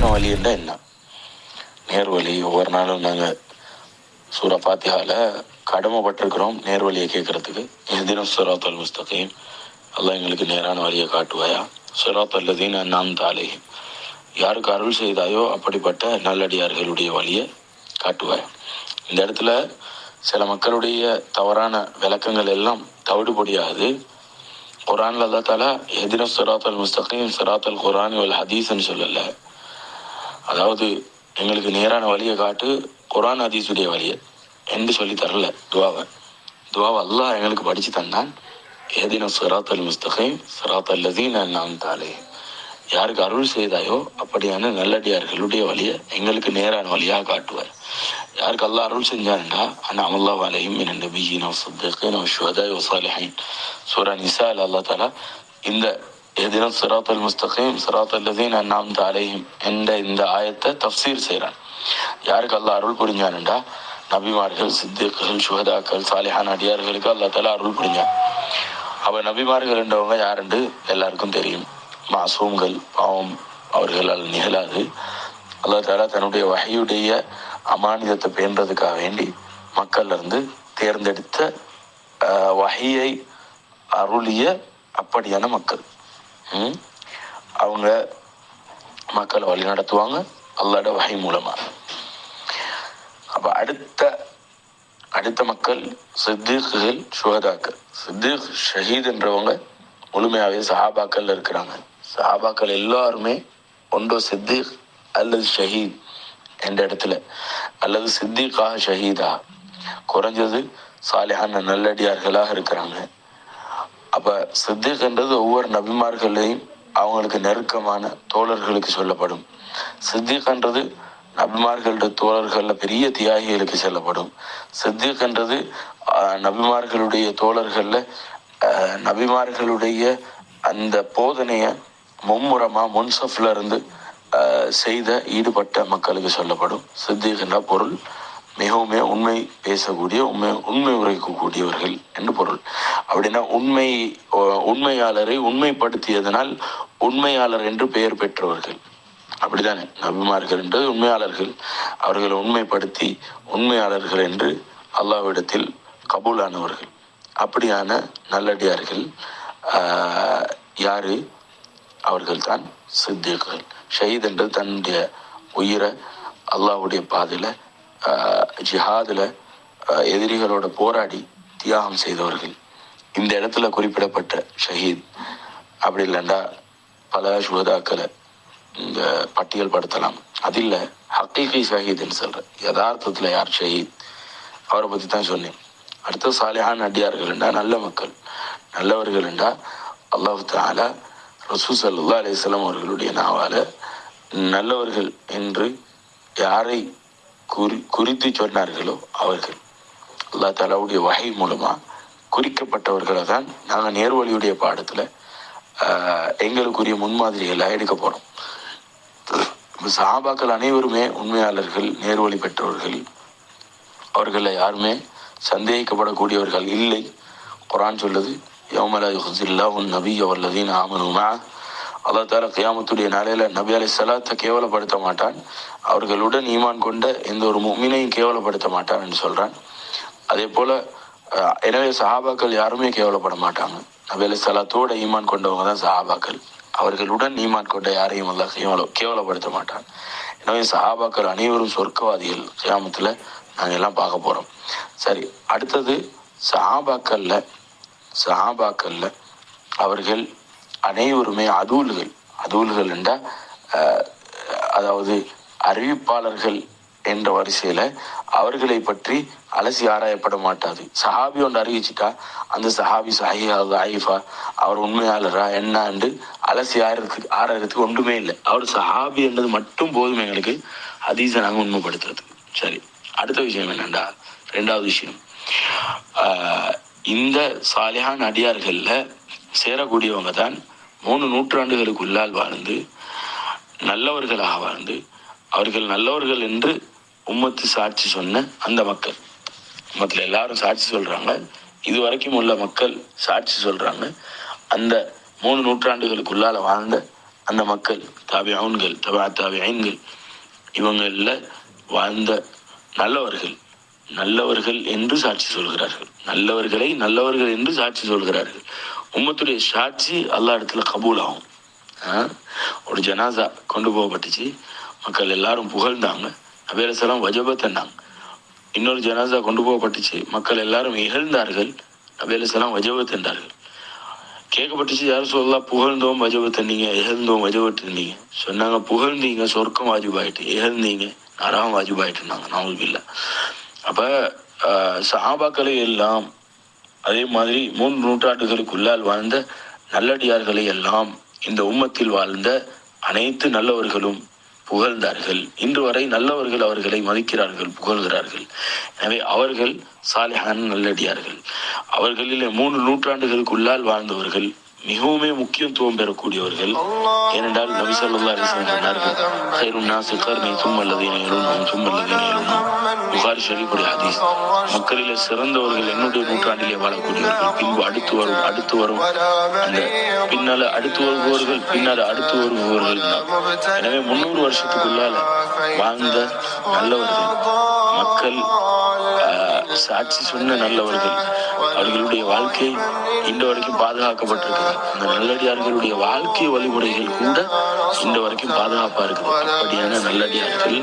வேகம் வழின்னா என்ன? நேர்வழி ஒவ்வொரு நாளும் நாங்கள் சூரா பாத்தியாவில் கடமைப்பட்டிருக்கிறோம் நேர்வழியை கேட்கறதுக்கு. எதினும் சுராத் அல் முஸ்தகீம். எங்களுக்கு நேரான வழியை காட்டுவாயா? சுராத் நான் நாம் தாலேயும் யாருக்கு அருள் செய்தாயோ அப்படிப்பட்ட நல்லடியார்களுடைய வழியை காட்டுவாயா? இந்த இடத்துல சில மக்களுடைய தவறான விளக்கங்கள் எல்லாம் தவிடுபடியாது. குரான்ல அல்லா தாலா எதிர சுராத்தல் முஸ்தகீம் குரான் வல் ஹதீஸ்ன்னு சொல்லலை அதாவது எங்களுக்கு நேரான வழியை காட்டு குரான் அதீசுடைய வழியை என்று சொல்லி தரல துவாவை. துவாவை அல்லாஹ் எங்களுக்கு படித்து தந்தான். ஏதின சிராத் அல் முஸ்தகைம் சிராத் அல் நான் தாலே யாருக்கு அருள் செய்தாயோ அப்படியான நல்லடியார்களுடைய வழியை எங்களுக்கு நேரான வழியாக காட்டுவார். யாருக்கு அல்லா அருள் செஞ்சாருண்டா? அண்ணா அமல்லா வாலையும் நோ நபியின் சுத்தகன் சுவதாய் ஒசாலிஹின் சூரா நிசா அல்லா தாலா இந்த எதினம் சிராத்தல் முஸ்தகீம் சிராத் அல்லதீன் அண்ணாம்த அலைஹிம் என்ற இந்த ஆயத்தை தஃசீர் செய்கிறான் யாருக்கு அல்லாஹ் அருள் புரிஞ்சானுண்டா நபிமார்கள் சித்திகள் சுகதாக்கள் சாலிஹான் அடியார்களுக்கு அல்லா தலா அருள் புரிஞ்சான் அவ நபிமார்கள் என்றவங்க யாருண்டு எல்லாருக்கும் தெரியும் மாசூம்கள் பாவம் அவர்களால் நிகழாது அல்லா தாலா தன்னுடைய வகையுடைய அமானிதத்தை பேணுறதுக்காக வேண்டி மக்கள்ல இருந்து தேர்ந்தெடுத்த வகையை அருளிய அப்படியான மக்கள் அவங்க மக்களை வழி நடத்துவாங்க அல்லாட வகை மூலமா. அப்ப அடுத்த அடுத்த மக்கள் சித்தீக்குகள் சுகதாக்கள் சித்திக் ஷஹீத் என்றவங்க முழுமையாகவே சஹாபாக்கள் இருக்கிறாங்க. சஹாபாக்கள் எல்லாருமே ஒன்றோ சித்தீக் அல்லது ஷஹீத் என்ற இடத்துல. அல்லது சித்திகா ஷஹீதா. குறைஞ்சது சாலிஹான நல்லடியார்களாக இருக்கிறாங்க. அப்ப சித்திக்ன்றது ஒவ்வொரு நபிமார்களையும் அவங்களுக்கு நெருக்கமான தோழர்களுக்கு சொல்லப்படும். சித்திக்ன்றது நபிமார்களுடைய தோழர்களில் பெரிய தியாகிகளுக்கு சொல்லப்படும். சித்திக்ன்றது ஆஹ், நபிமார்களுடைய தோழர்களில் நபிமார்களுடைய அந்த போதனையை மும்முரமாக முன்சஃப்ல இருந்து செய்த ஈடுபட்ட மக்களுக்கு சொல்லப்படும். சித்திகன்ற பொருள். மிகவுமே உண்மை பேசக்கூடிய உண்மை உண்மை உரைக்கக்கூடியவர்கள் என்று பொருள். அப்படின்னா உண்மை உண்மையாளரை உண்மைப்படுத்தியதனால் உண்மையாளர் என்று பெயர் பெற்றவர்கள். அப்படிதானே? நபிமார்கள் என்றது உண்மையாளர்கள். அவர்களை உண்மைப்படுத்தி உண்மையாளர்கள் என்று அல்லாஹ்விடத்தில் கபூலானவர்கள். அப்படியான நல்லடியார்கள் ஆஹ், யாரு? அவர்கள் தான் சித்திகள் ஷஹீத் என்று தன்னுடைய உயிரை அல்லாஹ்வுடைய பாதையில் ஜிஹாதுல எதிரிகளோட போராடி தியாகம் செய்தவர்கள். இந்த இடத்துல குறிப்பிடப்பட்ட ஷஹீத். அப்படி இல்லைண்டா பல சுகதாக்களை இந்த பட்டியல் படுத்தலாம். அது இல்ல ஹக்கீகி ஷஹீத்னு சொல்கிறேன் யதார்த்தத்துல யார் ஷஹீத்? அவரை பற்றி தான் சொன்னேன். அடுத்து சாலிஹான் அடியார்கள்ண்டா நல்ல மக்கள். நல்லவர்கள்ண்டா அல்லாஹு தாலா ரசூ சல்லா அலிஸ்லாம் அவர்களுடைய நாவால நல்லவர்கள் என்று யாரை குறி குறித்து சொன்னார்களோ அவர்கள். அல்லா தாலாவுடைய வகை மூலமா குறிக்கப்பட்டவர்களை தான் நாங்கள் நேர்வழியுடைய பாடத்துல எங்களுக்குரிய முன்மாதிரிகளாக எடுக்க போறோம். இப்ப சஹாபாக்கள் அனைவருமே உண்மையாளர்கள் நேர்வழி பெற்றவர்கள். அவர்களை யாருமே சந்தேகிக்கப்படக்கூடியவர்கள் இல்லை. குரான் சொல்லுது யோமலா யுஹ்ஸில்லாஹு உன் நபி ஆமனு ஆமனுமா அல்லாஹ் தாலா கியாமத்துடைய நாளையில நபி அலி சலாத்தை கேவலப்படுத்த மாட்டான். அவர்களுடன் ஈமான் கொண்ட எந்த ஒரு மும்மினையும் கேவலப்படுத்த மாட்டான் என்று சொல்றான். அதே போல எனவே சஹாபாக்கள் யாருமே கேவலப்பட மாட்டாங்க. நபி அலி சலாத்தோட ஈமான் கொண்டவங்க தான் சஹாபாக்கள். அவர்களுடன் ஈமான் கொண்ட யாரையும் அல்லாஹ் கேவல கேவலப்படுத்த மாட்டான். எனவே சஹாபாக்கள் அனைவரும் சொர்க்கவாதிகள். கியாமத்துல நாங்க எல்லாம் பார்க்க போறோம். சரி அடுத்தது சஹாபாக்கள்ல சஹாபாக்கள்ல அவர்கள் அனைவருமே அதூல்கள். அதூல்கள் என்றால் அதாவது அறிவிப்பாளர்கள் என்ற வரிசையில் அவர்களை பற்றி அலசி ஆராயப்பட மாட்டாது. சஹாபி ஒன்று அறிவிச்சிட்டா அந்த சஹாபி சஹியாவது ஆயிஃபா அவர் உண்மையாளரா என்ன என்று அலசி ஆறதுக்கு ஆராயறதுக்கு ஒன்றுமே இல்லை. அவர் சஹாபி என்றது மட்டும் போதும் எங்களுக்கு ஹதீஸை நாங்கள் உண்மைப்படுத்துறது. சரி அடுத்த விஷயம் என்னண்டா? ரெண்டாவது விஷயம். இந்த சாலிஹான் அடியார்களில் சேரக்கூடியவங்க தான் மூணு நூற்றாண்டுகளுக்குள்ளால் வாழ்ந்து நல்லவர்களாக வாழ்ந்து அவர்கள் நல்லவர்கள் என்று உம்மத்து சாட்சி சொன்ன அந்த மக்கள். உம்மத்துல எல்லாரும் சாட்சி சொல்கிறாங்க இது வரைக்கும் உள்ள மக்கள் சாட்சி சொல்கிறாங்க அந்த மூணு நூற்றாண்டுகளுக்குள்ளால் வாழ்ந்த அந்த மக்கள் தாபியவுன்கள் தபா தாபியன்கள் இவங்களில் வாழ்ந்த நல்லவர்கள் நல்லவர்கள் என்று சாட்சி சொல்கிறார்கள். நல்லவர்களை நல்லவர்கள் என்று சாட்சி சொல்கிறார்கள். உம்மத்துடைய சாட்சி எல்லா இடத்துல கபூல் ஆகும் ஒரு ஜனாசா கொண்டு போகப்பட்டுச்சு. மக்கள் எல்லாரும் புகழ்ந்தாங்க. நபேரசலாம் வஜபத்தன்னாங்க இன்னொரு ஜனாசா கொண்டு போகப்பட்டுச்சு. மக்கள் எல்லாரும் இகழ்ந்தார்கள். நபேரசலாம் வஜபத்தென்றார்கள் கேட்கப்பட்டுச்சு யாரும் சொல்லலாம் புகழ்ந்தோம் வஜபத்தன்னீங்க இகழ்ந்தோம் வஜபத் சொன்னாங்க புகழ்ந்தீங்க சொர்க்கம் வாஜிபாயிட்டு இகழ்ந்தீங்க நரகம் வாஜிபாயிட்டுனாங்க நாவல் இல்லை அப்போ சாபாக்களை சஹாபாக்களை எல்லாம் அதே மாதிரி மூன்று நூற்றாண்டுகளுக்குள்ளால் வாழ்ந்த நல்லடியார்களை எல்லாம் இந்த உம்மத்தில் வாழ்ந்த அனைத்து நல்லவர்களும் புகழ்ந்தார்கள். இன்று வரை நல்லவர்கள் அவர்களை மதிக்கிறார்கள் புகழ்கிறார்கள். எனவே அவர்கள் சாலிஹான் நல்லடியார்கள். அவர்களில் மூன்று நூற்றாண்டுகளுக்குள்ளால் வாழ்ந்தவர்கள் மிகவுமே முக்கியத்துவம் பெறக்கூடியவர்கள். ஏனென்றால் நபி வஸல்லம் சொன்னார்கள். புகாரி ஷரீஃபுடைய ஹதீஸ். மக்களிலே சிறந்தவர்கள் என்னுடைய நூற்றாண்டிலே வாழக்கூடியவர்கள். பின்பு அடுத்து வரும் அடுத்து வரும். அந்த பின்னால அடுத்து வருபவர்கள் பின்னால அடுத்து வருபவர்கள். எனவே முன்னூறு வருஷத்துக்குள்ளால வாழ்ந்த நல்லவர்கள் மக்கள் சாட்சி சொன்ன நல்லவர்கள் அவர்களுடைய வாழ்க்கை இன்று வரைக்கும் பாதுகாக்கப்பட்டிருக்கிறது. அந்த நல்லடியார்களுடைய வாழ்க்கை வழிமுறைகள் கூட இன்று வரைக்கும் பாதுகாப்பா இருக்குது. அப்படியான நல்லடியார்கள்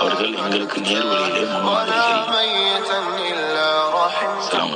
அவர்கள் எங்களுக்கு நேர்வழியிலே முன்மாதிரிகள். அலாம்